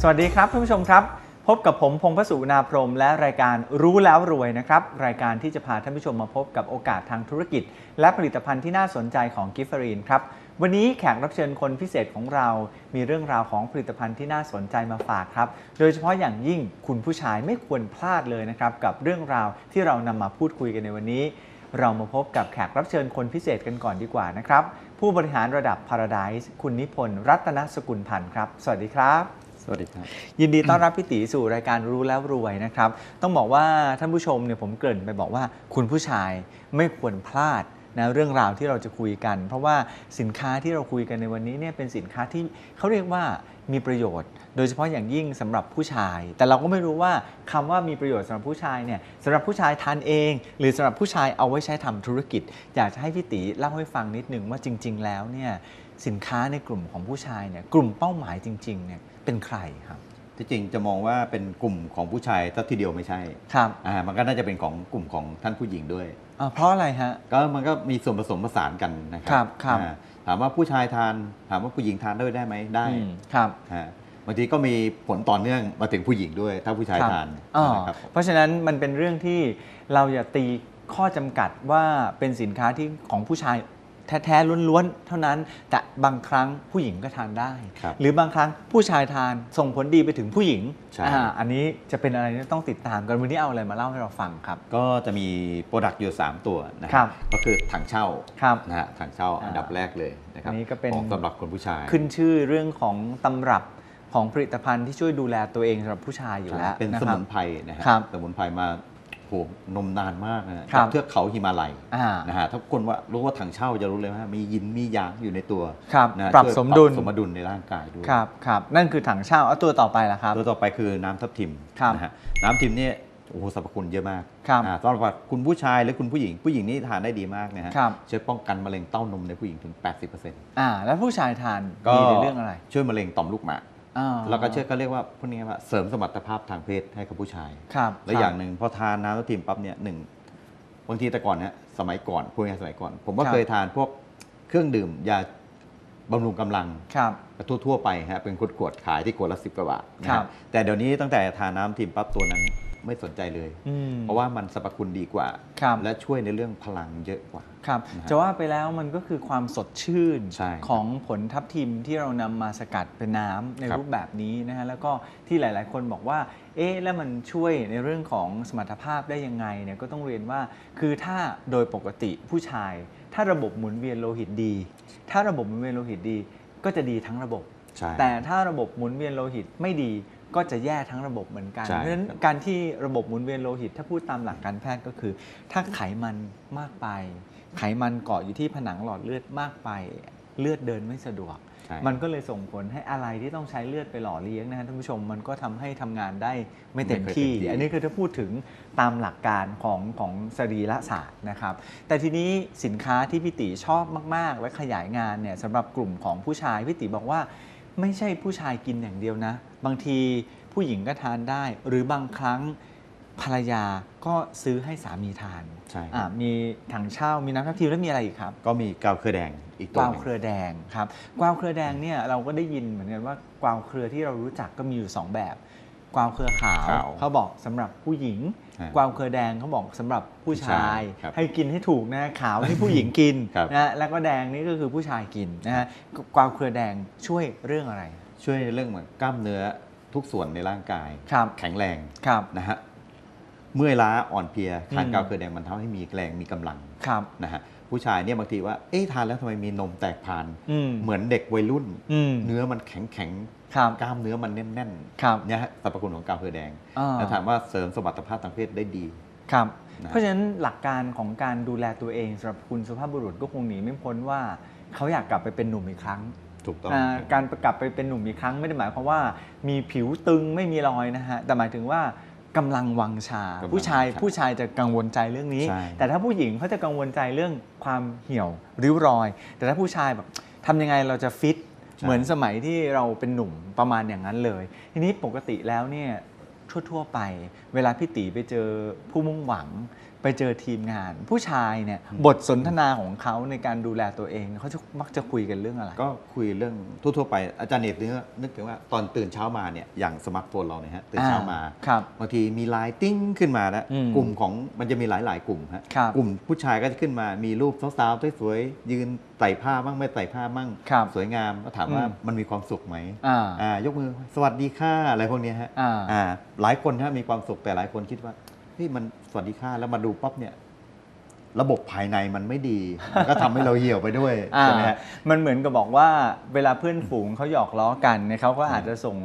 สวัสดีครับท่านผู้ชมครับ พบกับผมพงพสุนาพรม และรายการรู้แล้วรวยนะครับ รายการที่จะพาท่านผู้ชมมาพบกับโอกาสทางธุรกิจ และผลิตภัณฑ์ที่น่าสนใจของกิฟเฟอรีนครับวันนี้แขกรับเชิญคนพิเศษของเรา มีเรื่องราวของผลิตภัณฑ์ที่น่าสนใจมาฝากครับ โดยเฉพาะอย่างยิ่งคุณผู้ชายไม่ควรพลาดเลยนะครับ กับเรื่องราวที่เรานำมาพูดคุยกันในวันนี้ เรามาพบกับแขกรับเชิญคนพิเศษกันก่อนดีกว่านะครับ ผู้บริหารระดับ Paradise คุณนิพนธ์รัตนสกุลพันธ์ครับ สวัสดีครับ สวัสดีครับ ยินดีต้อนรับพี่ตีสู่รายการรู้แล้วรวยนะครับ ต้องบอกว่าท่านผู้ชมเนี่ยผมเกริ่นไปบอกว่าคุณผู้ชายไม่ควรพลาดนะเรื่องราวที่เราจะคุยกัน เพราะว่าสินค้าที่เราคุยกันในวันนี้เนี่ยเป็นสินค้าที่เขาเรียกว่ามีประโยชน์ โดยเฉพาะอย่างยิ่งสำหรับผู้ชาย แต่เราก็ไม่รู้ว่าคำว่ามีประโยชน์สำหรับผู้ชายเนี่ยสำหรับผู้ชายทานเอง หรือสำหรับผู้ชายเอาไว้ใช้ทำธุรกิจ อยากจะให้พี่ตีเล่าให้ฟังนิดนึงว่าจริง ๆ แล้วเนี่ย สินค้าในกลุ่มของผู้ชายเนี่ยกลุ่มเป้าหมายจริงๆเนี่ยเป็นใครครับ ที่จริงจะมองว่าเป็นกลุ่มของผู้ชายถ้าทีเดียวไม่ใช่ครับอ่ามันก็น่าจะเป็นของกลุ่มของท่านผู้หญิงด้วยอ่าเพราะอะไรฮะก็มันก็มีส่วนผสมผสานกันนะครัครับครับ อ่าถามว่าผู้ชายทาน ถามว่าผู้หญิงทานด้วยได้ไหมได้อืมครับฮะบางทีก็มีผลต่อเนื่องมาถึงผู้หญิงด้วย ถ้าผู้ชายครับทานอ๋อนะครับ เพราะฉะนั้นมันเป็นเรื่องที่เราอย่าตีข้อจำกัดว่าเป็นสินค้าที่ของผู้ชาย แท้ๆล้วนๆเท่านั้น แต่บางครั้งผู้หญิงก็ทานได้ ครับหรือบางครั้งผู้ชายทานส่งผลดีไปถึงผู้หญิงใช่อ่าอันนี้จะเป็นอะไรที่ต้องติดตามกันวันนี้เอาอะไรมาเล่าให้เราฟังครับ ก็จะมีโปรดักต์อยู่ 3 ตัวนะครับก็คือถังเช่าครับ นะฮะถังเช่าอ่าอันดับแรกเลยนะครับอันนี้ก็เป็น ของสำหรับคนผู้ชายขึ้นชื่อเรื่องของตำรับของผลิตภัณฑ์ที่ช่วยดูแลตัวเองสำหรับผู้ชายอยู่แล้วเป็นนะสครับมุนไพรนะฮะครับ สมุนไพรมา โหนมนานมากนะฮะครับจากเทือกเขาหิมาลัยอ่านะฮะถ้าคนว่ารู้ว่าถังเช่าจะรู้เลยว่ามียินมียางอยู่ในตัวครับนะปรับช่วยสมดุลสมดุลในร่างกายด้วยครับครับนั่นคือถังเช่าเอาตัวต่อไปละครับ ตัวต่อไปคือน้ำทับทิมครับนะฮะน้ำทิมเนี่ยโอ้โหสรรพคุณเยอะมากครับอ่าสำหรับคุณผู้ชายหรือคุณผู้หญิง ผู้หญิงนี่ทานได้ดีมากนะฮะครับช่วยป้องกันมะเร็งเต้านมในผู้หญิงถึง 80%อ่าแล้วผู้ชายทานก็ดีในเรื่องอะไร ช่วยมะเร็งต่อมลูกหมาก อ่าแล้วก็ช่วยก็เรียกว่าพวกนี้ว่าเสริมสมรรถภาพทางเพศให้กับผู้ชายครับและอย่างหนึ่งพอทานน้ำทับทิมปั๊บเนี่ยหนึ่งบางทีแต่ก่อนเนี่ยสมัยก่อนพูดง่ายๆสมัยก่อน ผมก็เคยทานพวกเครื่องดื่มยาบำรุงกำลังครับทั่วๆไปฮะเป็นขวดๆขายที่ขวดละสิบกว่าบาทนะครัฮะบแต่เดี๋ยวนี้ตั้งแต่ทานน้ำทิมปั๊บตัวนั้น ไม่สนใจเลยอืมเพราะว่ามันสรรพคุณดีกว่าครับและช่วยในเรื่องพลังเยอะกว่าครับนะฮะจะว่าไปแล้วมันก็คือความสดชื่นใช่ของผลทับทิมที่เรานำมาสกัดเป็นน้ำในครับรูปแบบนี้นะฮะแล้วก็ที่หลาย ๆ คนบอกว่า เอ๊ะแล้วมันช่วยในเรื่องของสมรรถภาพได้ยังไงเนี่ยก็ต้องเรียนว่า คือถ้าโดยปกติผู้ชาย ถ้าระบบหมุนเวียนโลหิตดี ถ้าระบบหมุนเวียนโลหิตดี ก็จะดีทั้งระบบใช่แต่ถ้าระบบหมุนเวียนโลหิตไม่ดี ก็จะแย่ทั้งระบบเหมือนกันใช่เพราะฉะนั้นครับการที่ระบบหมุนเวียนโลหิต ถ้าพูดตามหลักการแพทย์ก็คือ ถ้าไขมันมากไป ไขมันเกาะอยู่ที่ผนังหลอดเลือดมากไป เลือดเดินไม่สะดวกใช่มันก็เลยส่งผลให้อะไรที่ต้องใช้เลือดไปหล่อเลี้ยงนะฮะท่านผู้ชมมันก็ทำให้ทำงานได้ไม่เต็มไม่ค่อยที่เต็มที่ อันนี้คือถ้าพูดถึงตามหลักการของของสรีระศาสตร์นะครับ แต่ทีนี้สินค้าที่พี่ติชอบมาก ๆ และขยายงานเนี่ยสำหรับกลุ่มของผู้ชายพี่ติบอกว่า ไม่ใช่ผู้ชายกินอย่างเดียวนะ บางทีผู้หญิงก็ทานได้ หรือบางครั้งภรรยาก็ซื้อให้สามีทานใช่อะมีถังเช่ามีน้ำทับทิมแล้วมีอะไรอีกครับ ก็มีกาวเครือแดงอีกกตัววาวหนึ่งเครือแดงครับกวาวเครือแดงเนี่ยเราก็ได้ยินเหมือนกันว่ากวาวเครือที่เรารู้จักก็มีอยู่สองแบบก วาวเครือขาวขาวเขาบอกสำหรับผู้หญิงฮะกวาวเครือแดงเขาบอกสำหรับผู้ชายครับให้กินให้ถูกนะขาวนี่ผู้หญิงกินครับนะแล้วก็แดงนี่ก็คือผู้ชายกินนะฮะกวาวเครือแดงช่วยเรื่องอะไร ช่วยในเรื่องเหมือนกล้ามเนื้อทุกส่วนในร่างกายครับแข็งแรงครับนะฮะเมื่อยล้าอ่อนเพลียทานอืมกาวเครือแดงมันทำให้มีแรงมีกำลังครับนะฮะ ผู้ชายเนี่ยบางทีว่า เอ๊ะทานแล้วทำไมมีนมแตกพานอืมเหมือนเด็กวัยรุ่นอืมเนื้อมันแข็งแข็งครับกล้ามเนื้อมันแน่นครับๆเนี่ยฮะสรรพคุณของกาวเครือแดงอ่าแล้วถามว่าเสริมสมรรถภาพทางเพศได้ดีครับนะเพราะฉะนั้นหลักการของการดูแลตัวเองสำหรับคุณสุภาพบุรุษก็คงหนีไม่พ้นว่าเขาอยากกลับไปเป็นหนุ่มอีกครั้งถูกต้องอ่าการกลับไปเป็นหนุ่มอีกครั้งไม่ได้หมายความว่ามีผิวตึงไม่มีรอยนะฮะแต่หมายถึงว่า กำลังวังชากำลังผู้ชายวังชาผู้ชายจะกังวลใจเรื่องนี้ใช่แต่ถ้าผู้หญิงเขาจะกังวลใจเรื่องความเหี่ยวริ้วรอย แต่ถ้าผู้ชายแบบทำยังไงเราจะฟิตเหมือนสมัยที่เราเป็นหนุ่มประมาณอย่างนั้นเลย ทีนี้ปกติแล้วเนี่ยทั่วๆไป เวลาพี่ตีไปเจอผู้มุ่งหวัง ไปไปเจอทีมงาน ผู้ชายเนี่ยบทสนทนาของเขาในการดูแลตัวเองเขาจะมักจะคุยกันเรื่องอะไร ก็คุยเรื่องทั่วๆไปอาจารย์เนตนึกนึกถึงว่าตอนตื่นเช้ามาเนี่ยอย่างสมาร์ทโฟนเราเนี่ยฮะตื่นเช้ามาครับบางทีมีไลน์ติ้งขึ้นมาแล้วอืมกลุ่มของมันจะมีหลายๆ กลุ่มฮะครับกลุ่มผู้ชายก็จะขึ้นมามีรูปสาวๆสวยๆยืนใส่ผ้าบ้างไม่ใส่ผ้าบ้างครับสวยงามก็ถามว่าอืมมันมีความสุขไหมอ่าอ่ายกมือสวัสดีค่ะอะไรพวกเนี้ยฮะอ่าอ่าหลายคนฮะมีความสุขแต่หลายคนคิดว่า เฮ้ยมันสวัสดีค่ะแล้วมาดูปั๊บเนี่ย ระบบภายในมันไม่ดีมันก็ทำให้เราเหี่ยวไปด้วยอ่าใช่ไหมฮะมันเหมือนกับบอกว่าเวลาเพื่อนฝูงเขาหยอกล้อกันเนี่ยเขาก็อาจจะส่ง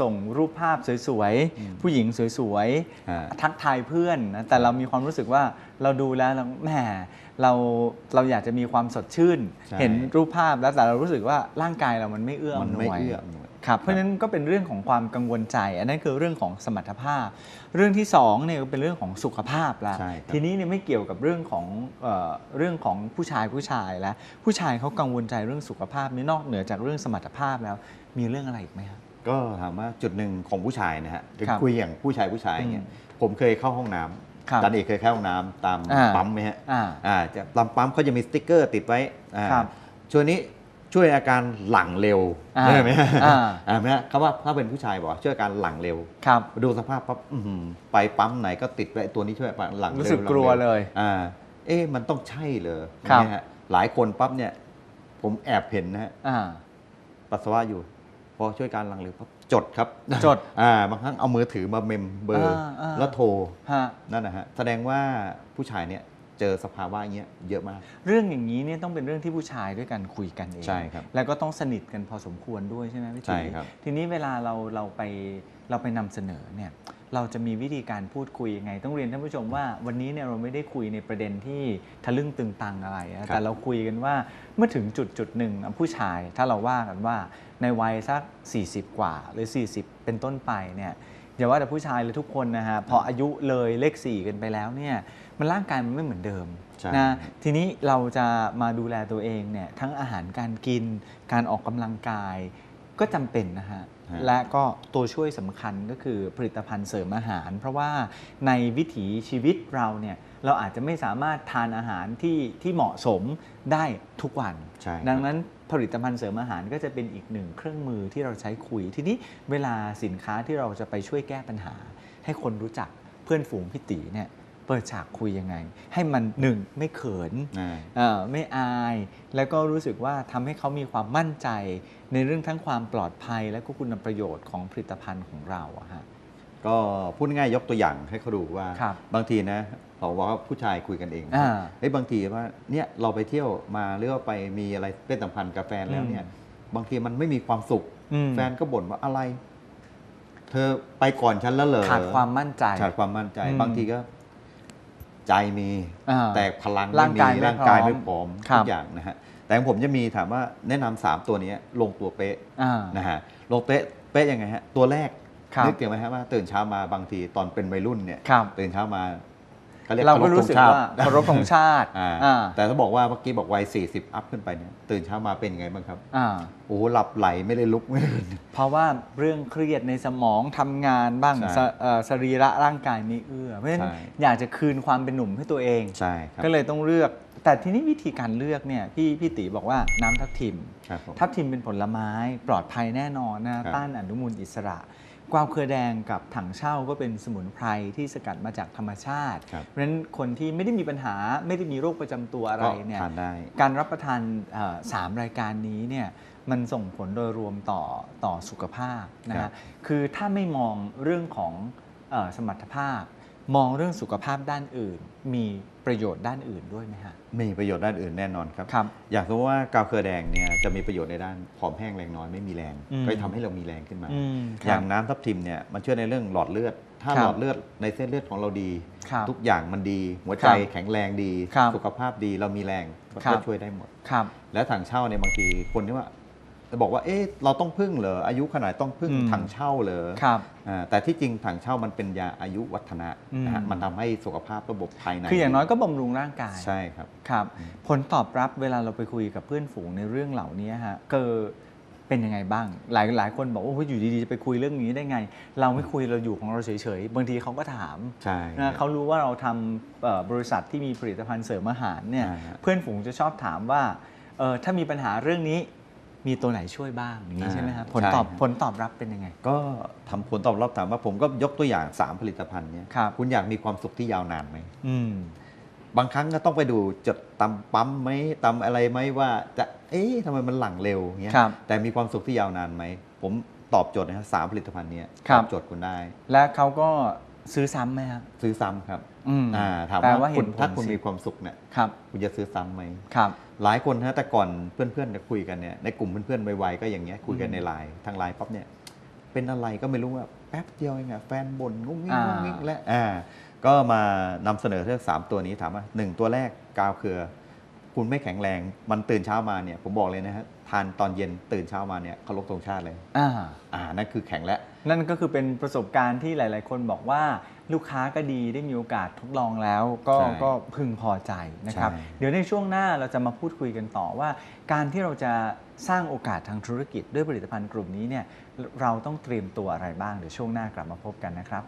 ส่งรูปภาพสวยอืมๆผู้หญิงสวยอ่าๆทักทายเพื่อนนะแต่เรามีความรู้สึกว่าเราดูแล้วเราแหมเราเราอยากจะมีความสดชื่นใช่เห็นรูปภาพแล้วแต่เรารู้สึกว่าร่างกายเรามันไม่เอื้อมันอำนไม่วยเอื้ออำนวย ครับเพราะฉะนั้นก็เป็นเรื่องของความกังวลใจ อันนั้นคือเรื่องของสมรรถภาพ เรื่องที่สองเนี่ยก็เป็นเรื่องของสุขภาพละใช่ครับทีนี้เนี่ยไม่เกี่ยวกับเรื่องของเอ่อเรื่องของผู้ชายผู้ชายแล้วผู้ชายเขากังวลใจเรื่องสุขภาพนี่นอกเหนือจากเรื่องสมรรถภาพแล้ว มีเรื่องอะไรอีกไหมครับก็ถามว่าจุดหนึ่งของผู้ชายนะฮะถึงครับคุยอย่างผู้ชายผู้ชายเนี่ยอืมผมเคยเข้าห้องน้ำครับอาจารย์เอกเคยเข้าห้องน้ำตามอ่าปั๊มไหมฮะอ่าอ่าจะตามปั๊มเขาจะมีสติ๊กเกอร์ติดไว้อ่าครับช่วงนี้ ช่วยอาการหลังเร็วอ่าได้ไหมฮะอ่าอ่าไหมฮะคำว่าถ้าเป็นผู้ชายบอกว่าช่วยอาการหลังเร็วครับดูสภาพปั๊บอื้อหือไปปั๊มไหนก็ติดไว้ตัวนี้ช่วยหลังเร็วรู้สึกหงกลัวร็เลยอ่าเอ๊ะมันต้องใช่เหรอครับเนี่ยฮะหลายคนปั๊บเนี่ย ผมแอบเห็นนะฮะอ่าปัสสาวะอยู่ พอช่วยการหลังเร็วปั๊บจดครับ จดอ่าบางครั้งเอามือถือมาเมมเบอร์อ่าอ่าแล้วโทรฮะนั่นนะฮะแสดงว่าผู้ชายเนี่ยเจอสภาวะอย่างเงี้ยเยอะมาก เรื่องอย่างนี้เนี่ยต้องเป็นเรื่องที่ผู้ชายด้วยกันคุยกันเอง ใช่ครับแล้วก็ต้องสนิทกันพอสมควรด้วยใช่ไหมพี่ใช่ตีครับ ทีนี้เวลาเราเราไปเราไปนำเสนอเนี่ยเราจะมีวิธีการพูดคุยยังไง ต้องเรียนท่านผู้ชมว่าวันนี้เนี่ยเราไม่ได้คุยในประเด็นที่ทะลึ่งตึงตังอะไรนะแต่เราคุยกันว่าเมื่อถึงจุดจุดหนึ่งนะผู้ชายถ้าเราว่ากันว่าในวัยสัก 40 กว่าหรือ 40 เป็นต้นไปเนี่ย อย่าว่าแต่ผู้ชายเลยทุกคนนะฮะพออายุเลยเลข4กันไปแล้วเนี่ยมันร่างกายมันไม่เหมือนเดิมใช่นะทีนี้เราจะมาดูแลตัวเองเนี่ยทั้งอาหารการกินการออกกำลังกายก็จำเป็นนะฮะฮะและก็ตัวช่วยสำคัญก็คือผลิตภัณฑ์เสริมอาหาร เพราะว่าในวิถีชีวิตเราเนี่ย เราอาจจะไม่สามารถทานอาหารที่ที่เหมาะสมได้ทุกวัน ใช่ครับ ดังนั้นผลิตภัณฑ์เสริมอาหารก็จะเป็นอีกหนึ่งเครื่องมือที่เราใช้คุย ทีนี้เวลาสินค้าที่เราจะไปช่วยแก้ปัญหา ให้คนรู้จักเพื่อนฝูงพี่ตีเนี่ยเปิดฉากคุยยังไง ให้มันหนึ่งไม่เขิน อ่า เอ่อไม่อาย แล้วก็รู้สึกว่าทำให้เขามีความมั่นใจ ในเรื่องทั้งความปลอดภัยและก็คุณประโยชน์ของผลิตภัณฑ์ของเราอะฮะ ก็พูดง่ายๆยกตัวอย่างให้เขาดูว่าครับบางทีนะเขาบอกว่าผู้ชายคุยกันเองอ่าเฮ้ยบางทีว่าเนี่ยเราไปเที่ยวมาหรือว่าไปมีอะไรเป็นสัมพันธ์กับแฟนแล้วเนี่ยบางทีมันไม่มีความสุข อืม แฟนก็บ่นว่าอะไร เธอไปก่อนฉันแล้วเหรอ ขาดความมั่นใจ ขาดความมั่นใจ อืมบางทีก็ ใจมี อ่าแต่พลังร่างกายไม่มีไม่ร่างกายพร้อมไม่พร้อมครัทุบ กอย่างนะฮะแต่ของผมจะมีถามว่าแนะนำสามตัวนี้ลงตัวเป๊ะอ่า นะฮะลงเป๊ะเป๊ะยังไงฮะตัวแรกครับ นึกถึงไหมฮะว่าตื่นเช้ามาบางทีตอนเป็นวัยรุ่นเนี่ยครับตื่นเช้ามาเขาเรียกเราก็ครู้สึกธงชติว่าเคารพธงชาติอ่าอ่าแต่ถ้าบอกว่าเมื่อกี้บอกวัย 40 อัพขึ้นไปเนี่ยตื่นเช้ามาเป็นยังไงบ้างครับอ่าโอ้โหหลับไหลไม่ได้ลุกไม่ได้เพราะว่าเรื่องเครียดในสมองทำงานบ้างใช่สเอ่อสรีระร่างกายไม่เอื้อ เพราะฉะนั้นใช่อยากจะคืนความเป็นหนุ่มให้ตัวเองใช่ครับก็เลยต้องเลือก แต่ทีนี้วิธีการเลือกเนี่ยพี่พี่ตีบอกว่าน้ำทับทิมครับผมทับทิมเป็นผลไม้ปลอดภัยแน่นอนนะครับต้านอนุมูลอิสระ กวาวเครือแดงกับถังเช่าก็เป็นสมุนไพรที่สกัดมาจากธรรมชาติ ครับเพราะฉะนั้นคนที่ไม่ได้มีปัญหาไม่ได้มีโรคประจำตัวอะไรก็เนี่ยทานได้ การรับประทานเอ่อสามรายการนี้เนี่ยมันส่งผลโดยรวมต่อต่อสุขภาพนะครัฮะบคือถ้าไม่มองเรื่องของเออสมรรถภาพ มองเรื่องสุขภาพด้านอื่น มีประโยชน์ด้านอื่นด้วยไหมฮะ มีประโยชน์ด้านอื่นแน่นอนครับ ครับ อย่างสมมติว่ากาวเครือแดงเนี่ยจะมีประโยชน์ในด้านผอมแห้งแรงน้อยไม่มีแรง อืม ก็จะทำให้เรามีแรงขึ้นมา อืมครับอย่างน้ำทับทิมเนี่ยมันช่วยในเรื่องหลอดเลือด ถ้าครับหลอดเลือดในเส้นเลือดของเราดี ครับทุกอย่างมันดี หัวใจครับแข็งแรงดี ครับสุขภาพดีเรามีแรงครัก็บช่วยได้หมด ครับ แล้วถังเช่าเนี่ยบางทีคนที่ว่า จะบอกว่าเอ๊ะเราต้องพึ่งเหรออายุขนาดต้องพึ่งอืม ถังเช่าเหรอครับ อ่าแต่ที่จริงถังเช่ามันเป็นยาอายุวัฒนะนะฮะอืม มันทำให้สุขภาพระบบภายในคืออย่างน้อยก็บำรุงร่างกาย ใช่ครับ ครับ ผลตอบรับเวลาเราไปคุยกับเพื่อนฝูงในเรื่องเหล่านี้ฮะเกิดเป็นยังไงบ้าง หลายหลายคนบอกว่าโอ้ยอยู่ดีๆจะไปคุยเรื่องนี้ได้ไง เราไม่คุยเราอยู่ของเราเฉยๆ บางทีเขาก็ถามใช่ นะเขารู้ว่าเราทำเอ่อบริษัทที่มีผลิตภัณฑ์เสริมอาหารเนี่ยใช่ฮะเพื่อนฝูงจะชอบถามว่าเอ่อถ้ามีปัญหาเรื่องนี้ มีตัวไหนช่วยบ้างอย่างนี้ใช่ไหมครับผลตอบผลตอบรับเป็นยังไง ก็ทำผลตอบรับถามว่าผมก็ยกตัวอย่าง 3 ผลิตภัณฑ์เนี้ยครับคุณอยากมีความสุขที่ยาวนานไหมอืมบางครั้งก็ต้องไปดูจดตำปั๊มไหมตำอะไรไหมว่าจะเอ๊ะทำไมมันหลั่งเร็วเงี้ยครับแต่มีความสุขที่ยาวนานไหมผมตอบโจทย์นะครับสามผลิตภัณฑ์เนี้ยครัตบอบโจทย์คุณได้ และเขาก็ซื้อซ้ำไหมครับซื้อซ้ำครับ อืมอ่าถามแปลว่าว่าเห็คุนณผลถ้าคุณสิมีความสุขเนี่ยครับคุณจะซื้อซ้ำไหมครับ หลายคนนะแต่ก่อนเพื่อนๆจะคุยกันเนี่ยในกลุ่มเพื่อนๆวัยๆก็อย่างเงี้ยคุยกันอืมในไลน์ทางไลน์ปั๊บเนี่ยเป็นอะไรก็ไม่รู้ว่าแป๊บเดียวเองอะแฟนบ่นงุ้งงิ้งอ่างงุ้งงิ้งและอ่าก็มานำเสนอเรื่องสามตัวนี้ถามว่าหนึ่งตัวแรกกาวเครือ คุณไม่แข็งแรงมันตื่นเช้ามาเนี่ยผมบอกเลยนะฮะทานตอนเย็นตื่นเช้ามาเนี่ยเคารพธงชาติเลยอ่าอ่านั่นคือแข็งแล้ว นั่นก็คือเป็นประสบการณ์ที่หลาย ๆ คนบอกว่าลูกค้าก็ดีได้มีโอกาสทดลองแล้ว ก็ใช่ก็พึงพอใจนะครับ ใช่ เดี๋ยวในช่วงหน้าเราจะมาพูดคุยกันต่อว่า การที่เราจะสร้างโอกาสทางธุรกิจด้วยผลิตภัณฑ์กลุ่มนี้เนี่ยเราต้องเตรียมตัวอะไรบ้างเดี๋ยวช่วงหน้ากลับมาพบกันนะครับ